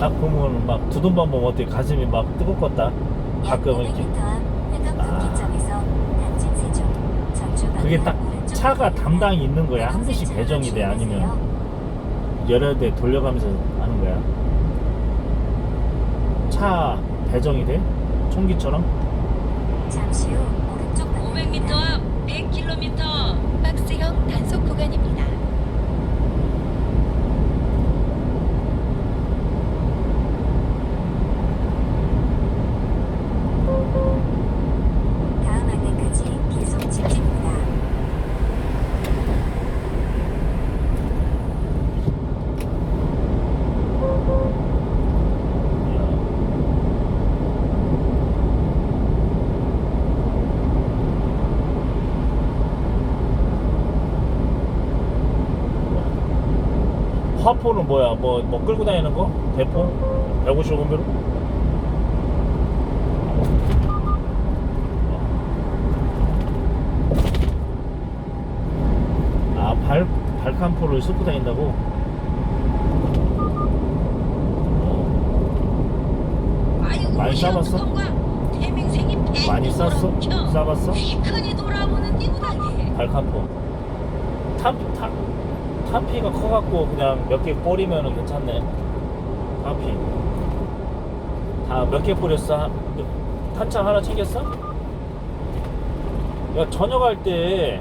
딱 보면 막 두둔반 보면 어떻게 가슴이 막 뜨겁겠다. 가끔은 이렇게. 그게 딱 차가 담당이 있는 거야? 한 대씩 배정이 돼? 아니면? 여러 대 돌려가면서 하는 거야. 차 배정이 돼? 총기처럼? 잠시 후 오른쪽 500m 방향입니다. 앞 100km 박스 형 단속 구간입니다. 다음 안내까지 계속 직진입니다. 화포는 뭐야? 뭐, 뭐 끌고 다니는 거? 대포? 155mm? 아, 발, 발칸포를 싣고 다닌다고? 많이 싸봤어? 많이 쌌어? 싸봤어? 발칸포. 탑, 탑, 타피가 커갖고 그냥 몇 개 뿌리면은 괜찮네. 타피. 다 몇 개 뿌렸어? 한- 탄창 하나 챙겼어? 야, 저녁 할 때,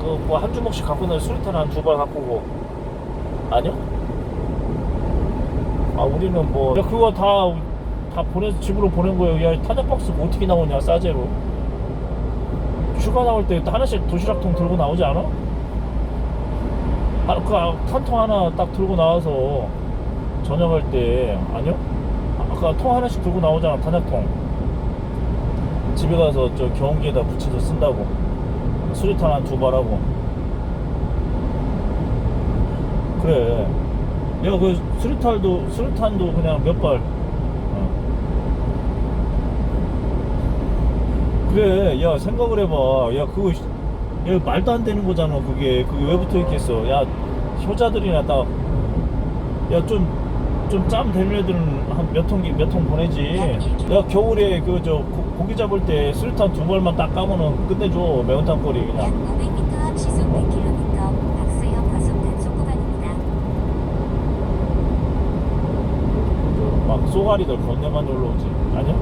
그, 뭐, 한 주먹씩 갖고 나 수류탄 한 두 발 갖고 오고. 아니야? 아, 우리는 뭐, 야, 그거 다, 다 보내서 집으로 보낸 거예요. 야, 탄약 박스 뭐 어떻게 나오냐, 싸제로. 휴가 나올 때 하나씩 도시락통 들고 나오지 않아? 아, 그 탄통 하나 딱 들고 나와서 저녁 할 때 아니요? 아까 통 하나씩 들고 나오잖아 탄약통. 집에 가서 저 경운기에다 붙여서 쓴다고. 수리탄 한 두 발하고. 그래. 야그 수리탄도 수리탄도 그냥 몇발. 어. 그래. 야 생각을 해봐. 야 그거 야 말도 안 되는 거잖아 그게. 그게 왜 붙어 있겠어? 야 효자들이나 딱야좀 좀짬 되는 애들은 한 몇통몇통 보내지. 야 겨울에 그 저 고기 잡을 때 수류탄 두 발만 딱 까면은 끝내줘 매운탕 거리 약 그냥 500m 앞 시속 100km 박스형 과속 단속 구간입니다. 막 쏘가리들 건네만 놀러 오지. 아니야?